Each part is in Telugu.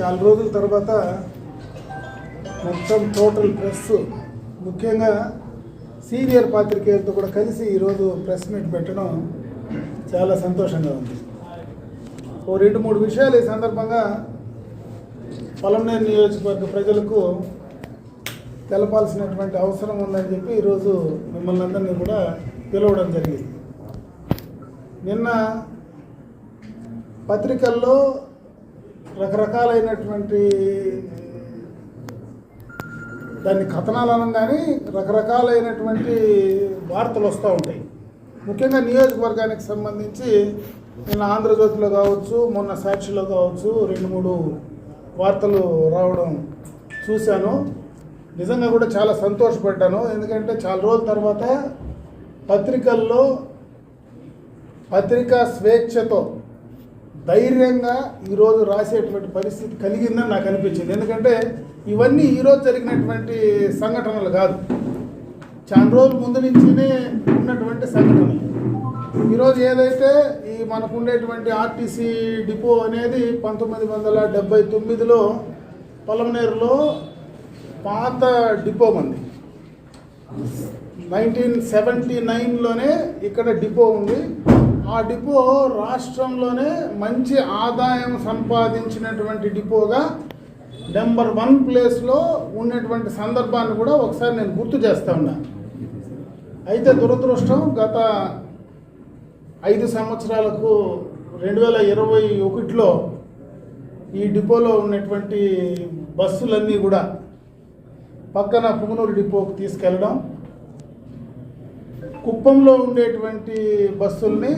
చాలా రోజుల తర్వాత మొత్తం టోటల్ ప్రెస్ ముఖ్యంగా సీనియర్ పాత్రికేయులతో కూడా కలిసి ఈరోజు ప్రెస్ మీట్ పెట్టడం చాలా సంతోషంగా ఉంది. ఓ రెండు మూడు విషయాలు ఈ సందర్భంగా పొలంనేరు నియోజకవర్గ ప్రజలకు తెలపాల్సినటువంటి అవసరం ఉందని చెప్పి ఈరోజు మిమ్మల్ని అందరినీ కూడా పిలవడం జరిగింది. నిన్న పత్రికల్లో రకరకాలైనటువంటి దాన్ని కథనాలు అనగానే రకరకాలైనటువంటి వార్తలు వస్తూ ఉంటాయి. ముఖ్యంగా నియోజకవర్గానికి సంబంధించి నిన్న ఆంధ్రజ్యోతిలో కావచ్చు మొన్న సాక్షిలో కావచ్చు రెండు మూడు వార్తలు రావడం చూశాను. నిజంగా కూడా చాలా సంతోషపడ్డాను. ఎందుకంటే చాలా రోజుల తర్వాత పత్రికల్లో పత్రికా స్వేచ్ఛతో ధైర్యంగా ఈరోజు రాసేటువంటి పరిస్థితి కలిగిందని నాకు అనిపించింది. ఎందుకంటే ఇవన్నీ ఈరోజు జరిగినటువంటి సంఘటనలు కాదు. చాలా రోజుల ముందు నుంచినే ఉన్నటువంటి సంఘటనలు. ఈరోజు ఏదైతే ఈ మనకు ఉండేటువంటి ఆర్టీసీ డిపో అనేది పంతొమ్మిది వందల డెబ్బై తొమ్మిదిలో పొలంనేరులో పాత డిపో ఉంది. నైన్టీన్ సెవెంటీ నైన్లోనే ఇక్కడ డిపో ఉంది. ఆ డిపో రాష్ట్రంలోనే మంచి ఆదాయం సంపాదించినటువంటి డిపోగా నెంబర్ వన్ ప్లేస్లో ఉన్నటువంటి సందర్భాన్ని కూడా ఒకసారి నేను గుర్తు చేస్తా ఉన్నా. అయితే దురదృష్టం గత ఐదు సంవత్సరాలకు రెండు వేల ఇరవై ఒకటిలో ఈ డిపోలో ఉన్నటువంటి బస్సులన్నీ కూడా పక్కన పుంగనూరు డిపోకు తీసుకెళ్ళడం కుప్పంలో ఉండేటువంటి బస్సుల్ని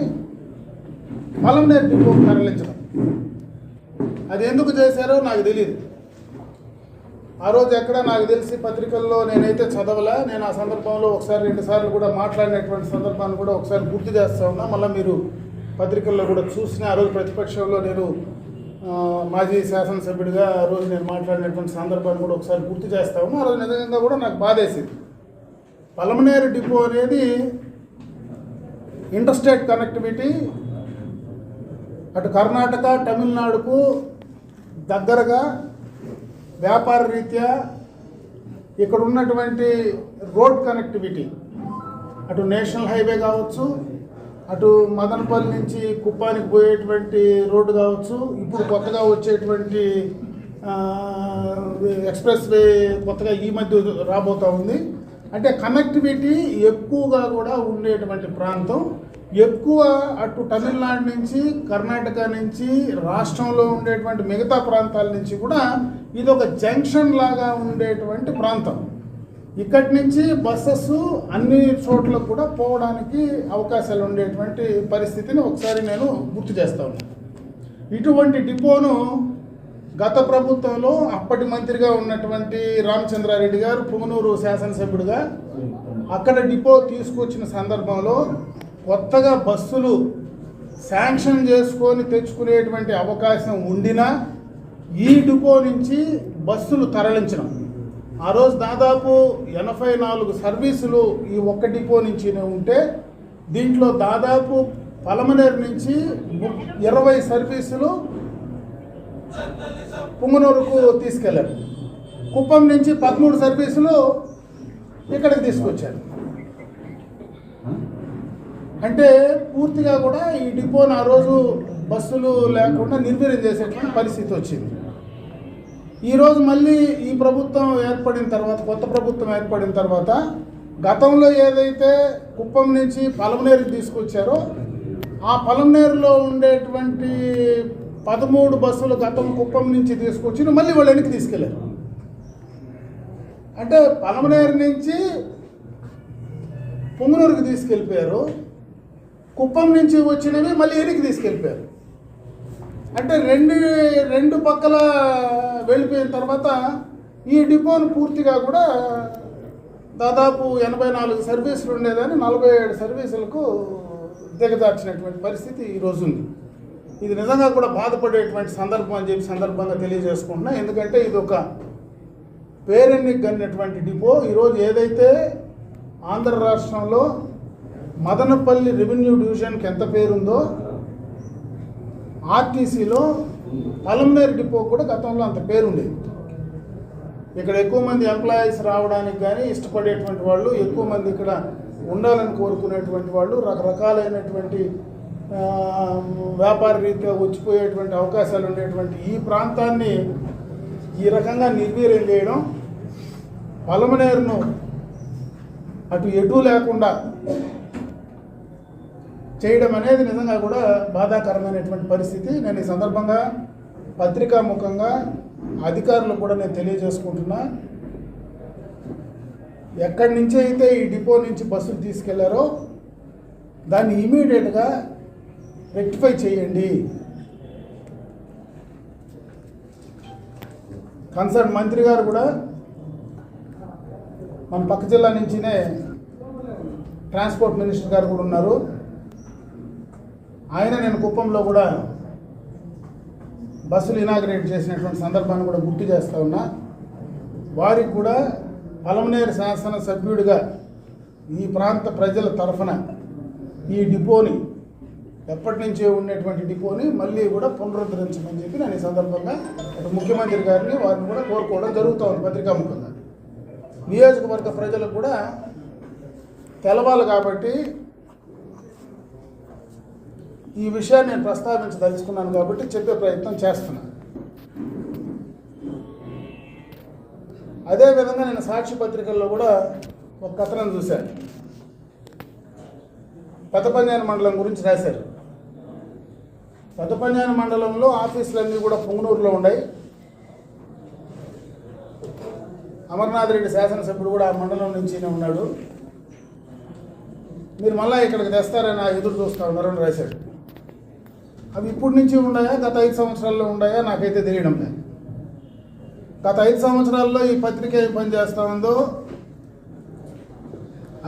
మలంనేరు డిపోకు తరలించడం. అది ఎందుకు చేశారో నాకు తెలియదు ఆ రోజు ఎక్కడ నాకు తెలిసి పత్రికల్లో నేనైతే చదవలే నేను ఆ సందర్భంలో ఒకసారి రెండు సార్లు కూడా మాట్లాడినటువంటి సందర్భాన్ని కూడా ఒకసారి గుర్తు చేస్తా ఉన్నా. మళ్ళీ మీరు పత్రికల్లో కూడా చూసిన ఆ రోజు ప్రతిపక్షంలో నేను మాజీ శాసనసభ్యుడిగా ఆ రోజు నేను మాట్లాడినటువంటి సందర్భాన్ని కూడా ఒకసారి గుర్తు చేస్తా ఉన్నా. ఆ రోజు నిజంగా కూడా నాకు బాధేసింది. పలమనేరు డిపో అనేది ఇంటర్స్టేట్ కనెక్టివిటీ అటు కర్ణాటక తమిళనాడుకు దగ్గరగా వ్యాపార రీత్యా ఇక్కడ ఉన్నటువంటి రోడ్ కనెక్టివిటీ. అటు నేషనల్ హైవే కావచ్చు అటు మదనపల్లి నుంచి కుప్పానికి పోయేటువంటి రోడ్డు కావచ్చు ఇప్పుడు కొత్తగా వచ్చేటువంటి ఎక్స్ప్రెస్ వే కొత్తగా ఈ మధ్య రాబోతూ ఉంది. అంటే కనెక్టివిటీ ఎక్కువగా కూడా ఉండేటువంటి ప్రాంతం. ఎక్కువ అటు తమిళనాడు నుంచి కర్ణాటక నుంచి రాష్ట్రంలో ఉండేటువంటి మిగతా ప్రాంతాల నుంచి కూడా ఇది ఒక జంక్షన్ లాగా ఉండేటువంటి ప్రాంతం. ఇక్కడి నుంచి బస్సెస్ అన్ని చోట్ల కూడా పోవడానికి అవకాశాలు ఉండేటువంటి పరిస్థితిని ఒకసారి నేను గుర్తు చేస్తా ఉన్నాను ఇటువంటి డిపోను గత ప్రభుత్వంలో అప్పటి మంత్రిగా ఉన్నటువంటి రామచంద్రారెడ్డి గారు పుంగనూరు శాసనసభ్యుడిగా అక్కడ డిపో తీసుకొచ్చిన సందర్భంలో కొత్తగా బస్సులు శాంక్షన్ చేసుకొని తెచ్చుకునేటువంటి అవకాశం ఉండినా ఈ డిపో నుంచి బస్సులు తరలించడం. ఆ రోజు దాదాపు ఎనభై నాలుగు సర్వీసులు ఈ ఒక్క డిపో నుంచినే ఉంటే దీంట్లో దాదాపు పలమనేరు నుంచి ఇరవై సర్వీసులు పుంగనూరుకు తీసుకెళ్ళారు. కుప్పం నుంచి పదమూడు సర్వీసులు ఇక్కడికి తీసుకొచ్చారు. అంటే పూర్తిగా కూడా ఈ డిపోను ఆ రోజు బస్సులు లేకుండా నిర్వీర్యం చేసేటువంటి పరిస్థితి వచ్చింది. ఈరోజు మళ్ళీ ఈ ప్రభుత్వం ఏర్పడిన తర్వాత కొత్త ప్రభుత్వం ఏర్పడిన తర్వాత గతంలో ఏదైతే కుప్పం నుంచి పలమనేరుకి తీసుకొచ్చారో ఆ పలమనేరులో ఉండేటువంటి పదమూడు బస్సులు గతం కుప్పం నుంచి తీసుకొచ్చి మళ్ళీ వాళ్ళు వెనక్కి తీసుకెళ్ళారు. అంటే పలమనేరు నుంచి పొంగునూరుకి తీసుకెళ్ళిపోయారు. కుప్పం నుంచి వచ్చినవి మళ్ళీ వెనక్కి తీసుకెళ్ళిపోయారు. అంటే రెండు రెండు పక్కల వెళ్ళిపోయిన తర్వాత ఈ డిపోను పూర్తిగా కూడా దాదాపు ఎనభై నాలుగు సర్వీసులు ఉండేదాన్ని నలభై ఏడు సర్వీసులకు దిగదార్చినటువంటి పరిస్థితి ఈరోజు ఉంది ఇది నిజంగా కూడా బాధపడేటువంటి సందర్భం అని చెప్పి సందర్భంగా తెలియజేసుకుంటున్నా. ఎందుకంటే ఇది ఒక పేరెన్ని కన్నటువంటి డిపో. ఈరోజు ఏదైతే ఆంధ్ర రాష్ట్రంలో మదనపల్లి రెవెన్యూ డివిజన్కి ఎంత పేరుందో ఆర్టీసీలో పలంనేరు డిపో కూడా గతంలో అంత పేరుండేది. ఇక్కడ ఎక్కువ మంది ఎంప్లాయీస్ రావడానికి కానీ ఇష్టపడేటువంటి వాళ్ళు ఎక్కువ మంది ఇక్కడ ఉండాలని కోరుకునేటువంటి వాళ్ళు రకరకాలైనటువంటి వ్యాపార రీత్యా వచ్చిపోయేటువంటి అవకాశాలు ఉండేటువంటి ఈ ప్రాంతాన్ని ఈ రకంగా నిర్వీర్యం చేయడం పలమనేరును అటు ఎటు లేకుండా చేయడం అనేది నిజంగా కూడా బాధాకరమైనటువంటి పరిస్థితి. నేను ఈ సందర్భంగా పత్రికాముఖంగా అధికారులు అధికారులకు కూడా నేను తెలియజేసుకుంటున్నా. ఎక్కడి నుంచి అయితే ఈ డిపో నుంచి బస్సులు తీసుకెళ్ళారో దాన్ని ఇమీడియట్గా రెక్టిఫై చేయండి. కన్సర్న్ మంత్రి గారు కూడా మన పక్క జిల్లా నుంచినే ట్రాన్స్పోర్ట్ మినిస్టర్ గారు కూడా ఉన్నారు. ఆయన నేను కుప్పంలో కూడా బస్సులు ఇనాగ్రేట్ చేసినటువంటి సందర్భాన్ని కూడా గుర్తు చేస్తూ ఉన్నా. వారికి కూడా పలమనేరు శాసన సభ్యుడిగా ఈ ప్రాంత ప్రజల తరఫున ఈ డిపోని ఎప్పటి నుంచే ఉండేటువంటి డిపోని మళ్ళీ కూడా పునరుద్ధరించమని చెప్పి నేను ఈ సందర్భంగా ఒక ముఖ్యమంత్రి గారిని వారిని కూడా కోరుకోవడం జరుగుతూ ఉంది పత్రికాముఖంగా నియోజకవర్గ ప్రజలకు కూడా తెలవాలి కాబట్టి ఈ విషయాన్ని నేను ప్రస్తావించదలుచుకున్నాను కాబట్టి చెప్పే ప్రయత్నం చేస్తున్నాను అదేవిధంగా నేను సాక్షి పత్రికల్లో కూడా ఒక కథనం చూశాను. పెద్దపంజాని మండలం గురించి రాశారు. పెద్దపంజాని మండలంలో ఆఫీసులన్నీ కూడా పుంగనూరులో ఉన్నాయి. అమర్నాథ్ రెడ్డి శాసనసభ్యుడు కూడా ఆ మండలం నుంచినే ఉన్నాడు. మీరు మళ్ళీ ఇక్కడికి తెస్తారని ఆ ఎదురు చూస్తా ఉన్నారని రాశాడు. అవి ఇప్పటి నుంచి ఉన్నాయా? గత ఐదు సంవత్సరాల్లో ఉన్నాయా? నాకైతే తెలియడం లేదు. గత ఐదు సంవత్సరాల్లో ఈ పత్రిక ఏం పని ఉందో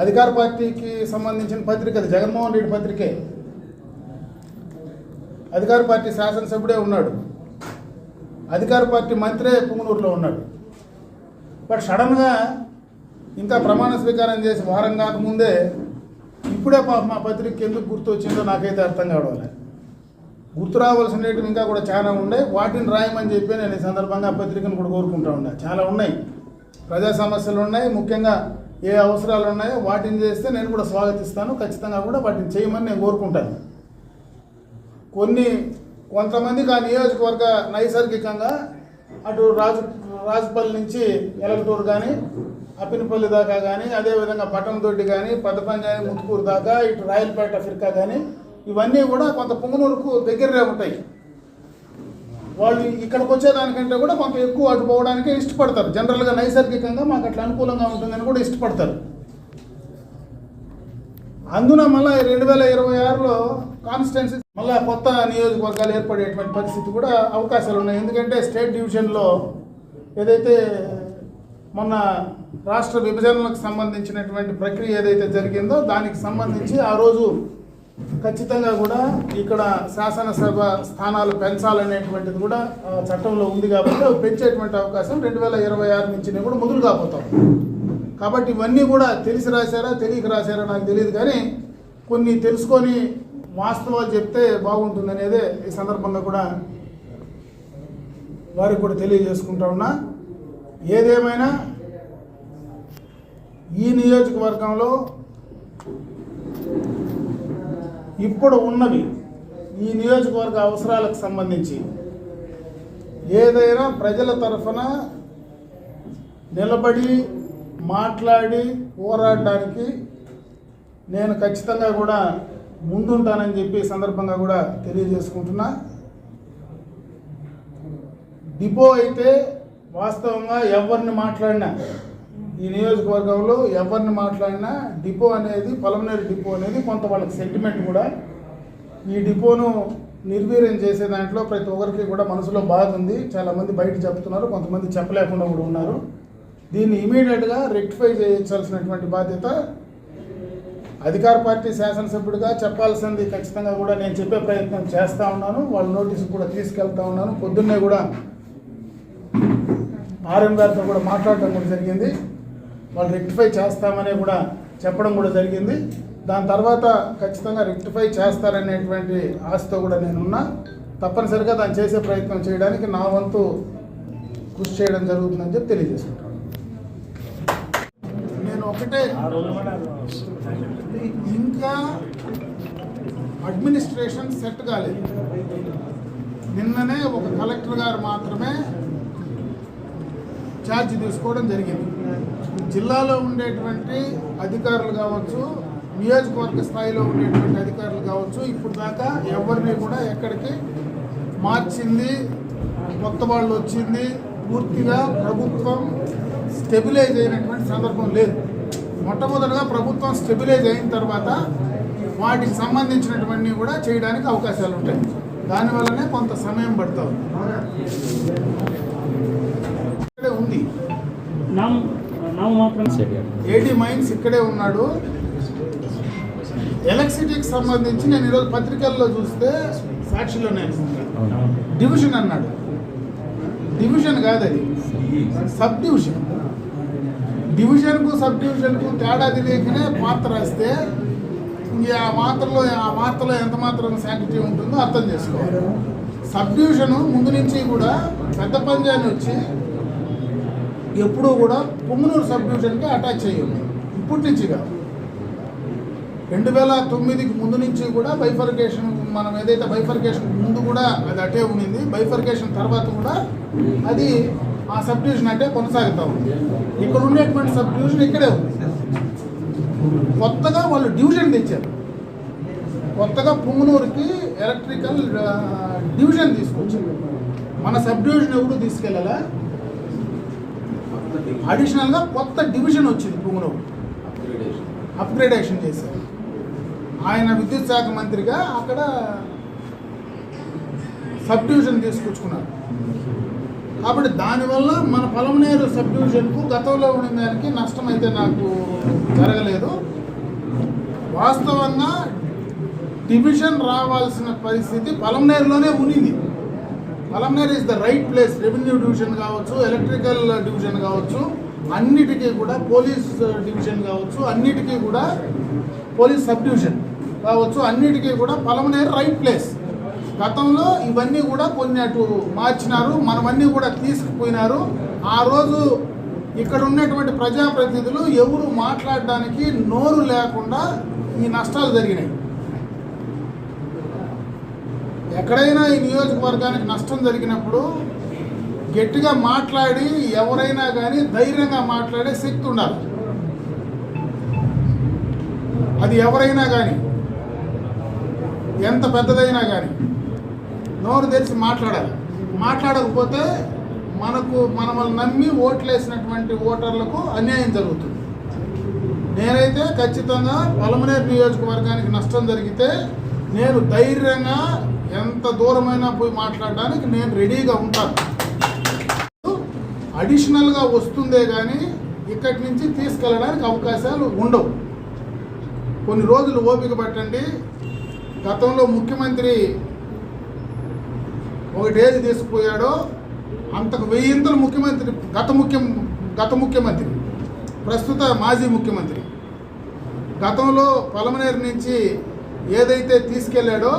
అధికార పార్టీకి సంబంధించిన పత్రిక అది జగన్మోహన్ రెడ్డి పత్రికే. అధికార పార్టీ శాసనసభ్యుడే ఉన్నాడు. అధికార పార్టీ మంత్రే పుంగనూరులో ఉన్నాడు. బట్ సడన్గా ఇంకా ప్రమాణ స్వీకారం చేసి వారం కాకముందే ఇప్పుడే పాప మా పత్రిక ఎందుకు గుర్తు వచ్చిందో నాకైతే అర్థం కావడం గుర్తు రావాల్సినవి ఇంకా కూడా చాలా ఉన్నాయి వాటిని రాయమని చెప్పి నేను ఈ సందర్భంగా ఆ పత్రికను కూడా కోరుకుంటా ఉన్నా చాలా ఉన్నాయి. ప్రజా సమస్యలు ఉన్నాయి. ముఖ్యంగా ఏ అవసరాలు ఉన్నాయో వాటిని చేస్తే నేను కూడా స్వాగతిస్తాను. ఖచ్చితంగా కూడా వాటిని చేయమని నేను కోరుకుంటాను. కొన్ని కొంతమందికి ఆ నియోజకవర్గ నైసర్గికంగా అటు రాజు రాజుపల్లి నుంచి ఎలక్టూరు కానీ అప్పినపల్లి దాకా కానీ అదేవిధంగా పట్టణదొడ్డి కానీ పెద్దపంచాయతీ ముత్తుకూరు దాకా ఇటు రాయలపేట ఫిర్కా కానీ ఇవన్నీ కూడా కొంత పుంగనూరుకు దగ్గరనే ఉంటాయి. వాళ్ళు ఇక్కడికి వచ్చేదానికంటే కూడా కొంత ఎక్కువ అటు పోవడానికి ఇష్టపడతారు. జనరల్గా నైసర్గికంగా మాకు అట్లా అనుకూలంగా ఉంటుందని కూడా ఇష్టపడతారు. అందున మళ్ళీ రెండు వేల ఇరవై ఆరులో కాన్స్టిట్యున్సీ మళ్ళీ కొత్త నియోజకవర్గాలు ఏర్పడేటువంటి పరిస్థితి కూడా అవకాశాలు ఉన్నాయి. ఎందుకంటే స్టేట్ డివిజన్లో ఏదైతే మొన్న రాష్ట్ర విభజనలకు సంబంధించినటువంటి ప్రక్రియ ఏదైతే జరిగిందో దానికి సంబంధించి ఆ రోజు ఖచ్చితంగా కూడా ఇక్కడ శాసనసభ స్థానాలు పెంచాలనేటువంటిది కూడా చట్టంలో ఉంది కాబట్టి పెంచేటువంటి అవకాశం రెండు వేల ఇరవై ఆరు నుంచి కూడా మొదలు కాబోతాం కాబట్టి ఇవన్నీ కూడా తెలిసి రాశారా తెలియక రాశారా నాకు తెలియదు కానీ కొన్ని తెలుసుకొని వాస్తవాలు చెప్తే బాగుంటుంది అనేది ఈ సందర్భంగా కూడా వారికి కూడా తెలియజేసుకుంటా ఉన్నా. ఏదేమైనా ఈ నియోజకవర్గంలో ఇప్పుడు ఉన్నవి ఈ నియోజకవర్గ అవసరాలకు సంబంధించి ఏదైనా ప్రజల తరఫున నిలబడి మాట్లాడి పోరాడడానికి నేను ఖచ్చితంగా కూడా ముందుంటానని చెప్పి సందర్భంగా కూడా తెలియజేసుకుంటున్నా. డిపో అయితే వాస్తవంగా ఎవరిని మాట్లాడినా ఈ నియోజకవర్గంలో ఎవరిని మాట్లాడినా డిపో అనేది పొలంనేరు డిపో అనేది కొంత వాళ్ళకి సెంటిమెంట్ కూడా. ఈ డిపోను నిర్వీర్యం చేసే దాంట్లో ప్రతి ఒక్కరికి కూడా మనసులో బాధ ఉంది. చాలామంది బయట చెప్తున్నారు కొంతమంది చెప్పలేకుండా కూడా ఉన్నారు. దీన్ని ఇమీడియట్గా రెక్టిఫై చేయించాల్సినటువంటి బాధ్యత అధికార పార్టీ శాసనసభ్యుడిగా చెప్పాల్సింది ఖచ్చితంగా కూడా నేను చెప్పే ప్రయత్నం చేస్తూ ఉన్నాను. వాళ్ళ నోటీసు కూడా తీసుకెళ్తా ఉన్నాను. పొద్దున్నే కూడా ఆర్ఎం గారితో కూడా మాట్లాడటం కూడా జరిగింది. వాళ్ళు రెక్టిఫై చేస్తామని కూడా చెప్పడం కూడా జరిగింది. దాని తర్వాత ఖచ్చితంగా రెక్టిఫై చేస్తారనేటువంటి ఆశతో కూడా నేనున్నా. తప్పనిసరిగా దాన్ని చేసే ప్రయత్నం చేయడానికి నా వంతు కృషి చేయడం జరుగుతుందని చెప్పి తెలియజేసుకుంటాను నేను ఒకటే ఇంకా అడ్మినిస్ట్రేషన్ సెట్ కాలేదు నిన్ననే ఒక కలెక్టర్ గారు మాత్రమే ఛార్జ్ తీసుకోవడం జరిగింది. జిల్లాలో ఉండేటువంటి అధికారులు కావచ్చు నియోజకవర్గ స్థాయిలో ఉండేటువంటి అధికారులు కావచ్చు ఇప్పుడు దాకా ఎవరిని కూడా ఎక్కడికి మార్చింది కొత్త వాళ్ళు వచ్చింది పూర్తిగా ప్రభుత్వం స్టెబిలైజ్ అయినటువంటి సందర్భం లేదు. మొట్టమొదటిగా ప్రభుత్వం స్టెబిలైజ్ అయిన తర్వాత వాటికి సంబంధించినటువంటి కూడా చేయడానికి అవకాశాలు ఉంటాయి. దానివల్లనే కొంత సమయం పడుతుంది ఇక్కడే ఉంది. ఏడీ మైన్స్ ఇక్కడే ఉన్నాడు. ఎలక్ట్రిసిటీకి సంబంధించి నేను ఈరోజు పత్రికల్లో చూస్తే సాక్షిలో నేను డివిజన్ అన్నాడు. డివిజన్ కాదు అది సబ్ డివిజన్. డివిజన్కు సబ్ డివిజన్కు తేడా తెలియకనే పాత్ర రాస్తే ఇంక ఆ మాత్రలో ఆ మాత్రలో ఎంత మాత్రం శాంటిటీ ఉంటుందో అర్థం చేసుకోవాలి. సబ్ డివిజను ముందు నుంచి కూడా పెద్ద పంజాని వచ్చి ఎప్పుడూ కూడా పుమ్మనూరు సబ్ డివిజన్కి అటాచ్ అయ్యింది ఇప్పటి నుంచి కాదు. రెండు వేల తొమ్మిదికి ముందు నుంచి కూడా బైఫర్కేషన్ మనం ఏదైతే బైఫర్కేషన్ ముందు కూడా అది అటే ఉండింది బైఫర్కేషన్ తర్వాత కూడా అది ఆ సబ్ డివిజన్ అంటే కొనసాగుతూ ఉంది. ఇక్కడ ఉండేటువంటి సబ్ డివిజన్ ఇక్కడే ఉంది. కొత్తగా వాళ్ళు డివిజన్ తెచ్చారు. కొత్తగా పుంగనూరుకి ఎలక్ట్రికల్ డివిజన్ తీసుకొచ్చారు. మన సబ్ డివిజన్ ఎవరు తీసుకెళ్ళాలా? అడిషనల్గా కొత్త డివిజన్ వచ్చింది పుంగనూరు. అప్గ్రేడేషన్ చేశారు. ఆయన విద్యుత్ శాఖ మంత్రిగా అక్కడ సబ్ డివిజన్ తీసుకొచ్చుకున్నారు. అప్పుడు దానివల్ల మన పొలంనేరు సబ్ డివిజన్కు గతంలో ఉన్న దానికి నష్టం అయితే నాకు జరగలేదు. వాస్తవంగా డివిజన్ రావాల్సిన పరిస్థితి పొలంనేరులోనే ఉనింది Palamaner is the right place revenue division కావచ్చు ఎలక్ట్రికల్ డివిజన్ కావచ్చు అన్నిటికీ కూడా పోలీస్ డివిజన్ కావచ్చు అన్నిటికీ కూడా పోలీస్ సబ్ డివిజన్ కావచ్చు అన్నిటికీ కూడా పలమనేర్ రైట్ ప్లేస్. గతంలో ఇవన్నీ కూడా కొన్ని అటు మార్చినారు మనవన్నీ కూడా తీసుకుపోయినారు. ఆ రోజు ఇక్కడ ఉన్నటువంటి ప్రజాప్రతినిధులు ఎవరు మాట్లాడడానికి నోరు లేకుండా ఈ నష్టాలు జరిగినాయి. ఎక్కడైనా ఈ నియోజకవర్గానికి నష్టం జరిగినప్పుడు గట్టిగా మాట్లాడి ఎవరైనా కానీ ధైర్యంగా మాట్లాడే శక్తి ఉండాలి. అది ఎవరైనా కానీ ఎంత పెద్దదైనా కానీ నోరు తెరిచి మాట్లాడాలి. మాట్లాడకపోతే మనకు మనల్ని నమ్మి ఓట్లు వేసినటువంటి ఓటర్లకు అన్యాయం జరుగుతుంది. నేనైతే ఖచ్చితంగా పొలమనేరు నియోజకవర్గానికి నష్టం జరిగితే నేను ధైర్యంగా ఎంత దూరమైనా పోయి మాట్లాడడానికి నేను రెడీగా ఉంటాను. అడిషనల్గా వస్తుందే కానీ ఇక్కడి నుంచి తీసుకెళ్ళడానికి అవకాశాలు ఉండవు. కొన్ని రోజులు ఓపిక పట్టండి. గతంలో ముఖ్యమంత్రి ఒకటి ఏది తీసుకుపోయాడో అంతకు వెయ్యింతలు ముఖ్యమంత్రి గత ముఖ్యం గత ముఖ్యమంత్రి ప్రస్తుత మాజీ ముఖ్యమంత్రి. గతంలో పలమనేరు నుంచి ఏదైతే తీసుకెళ్ళాడో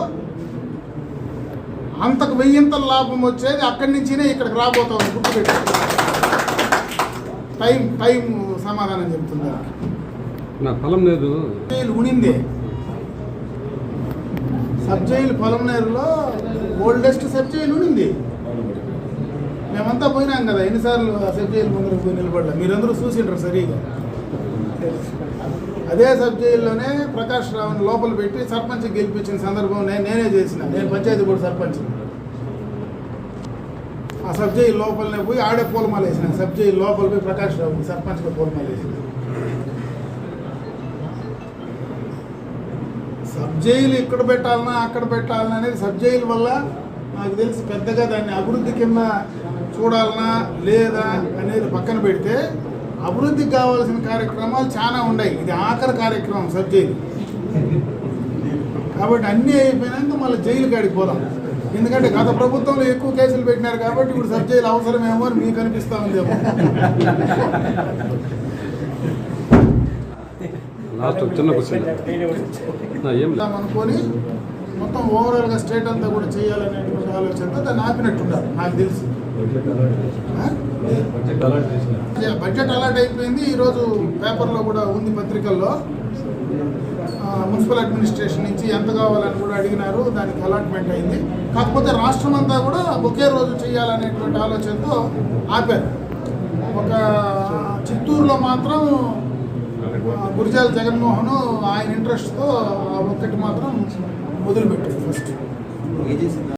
అంతకు వెయ్యింతల లాభం వచ్చేది అక్కడి నుంచినే ఇక్కడికి రాబోతా గుర్తుపెట్టి టైం టైం సమాధానం చెప్తుంది? నా ఫలం లేదు ఉనింది. సబ్ జైలు పొలంనేరులో ఓల్డెస్ట్ సబ్ జైలు ఉండింది మేమంతా పోయినాం కదా ఎన్నిసార్లు ఆ సబ్ జైలు ముందర పోయి నిలబడలే మీరందరూ చూసిండ్రు సరిగా? అదే సబ్ జైల్లోనే ప్రకాష్ రావుని లోపల పెట్టి సర్పంచ్ గెలిపించిన సందర్భం నేను నేనే చేసిన. నేను పంచాయతీ బోర్డు సర్పంచ్ ఆ సబ్ జైలు లోపలనే పోయి ఆడే పూలమాల వేసిన. సబ్ జైలు లోపల పోయి ప్రకాష్ రావు సర్పంచ్గా పూలమాల వేసిన. సబ్ జైలు ఇక్కడ పెట్టాలన్నా అక్కడ పెట్టాలన్నా అనేది సబ్ జైలు వల్ల నాకు తెలిసి పెద్దగా దాన్ని అభివృద్ధి కింద చూడాలనా లేదా అనేది పక్కన పెడితే అభివృద్ధికి కావాల్సిన కార్యక్రమాలు చాలా ఉన్నాయి. ఇది ఆఖరి కార్యక్రమం సబ్ జైలు. కాబట్టి అన్నీ అయిపోయినాక మళ్ళీ జైలు కాడికి పోదాం. ఎందుకంటే గత ప్రభుత్వంలో ఎక్కువ కేసులు పెట్టినారు కాబట్టి ఇప్పుడు సబ్ జైలు అవసరమేమో అని మీకు అనిపిస్తూ ఉందేమో. చిన్న క్వశ్చన్. అనుకొని మొత్తం ఓవరాల్గా స్టేట్ అంతా కూడా చేయాలనేటువంటి ఆలోచనతో దాన్ని ఆపినట్టున్నారు. నాకు తెలిసి? బడ్జెట్ అలాట్ అయిపోయింది. ఈరోజు పేపర్లో కూడా ఉంది పత్రికల్లో. మున్సిపల్ అడ్మినిస్ట్రేషన్ నుంచి ఎంత కావాలని కూడా అడిగినారు. దానికి అలాట్మెంట్ అయింది. కాకపోతే రాష్ట్రం అంతా కూడా ఒకే రోజు చేయాలనేటువంటి ఆలోచనతో ఆపారు. ఒక చిత్తూరులో మాత్రం గురిజాల జగన్మోహన్ ఆయన ఇంట్రెస్ట్తో ఆ ఒక్కటి మాత్రం మొదలుపెట్టాడు ఫస్ట్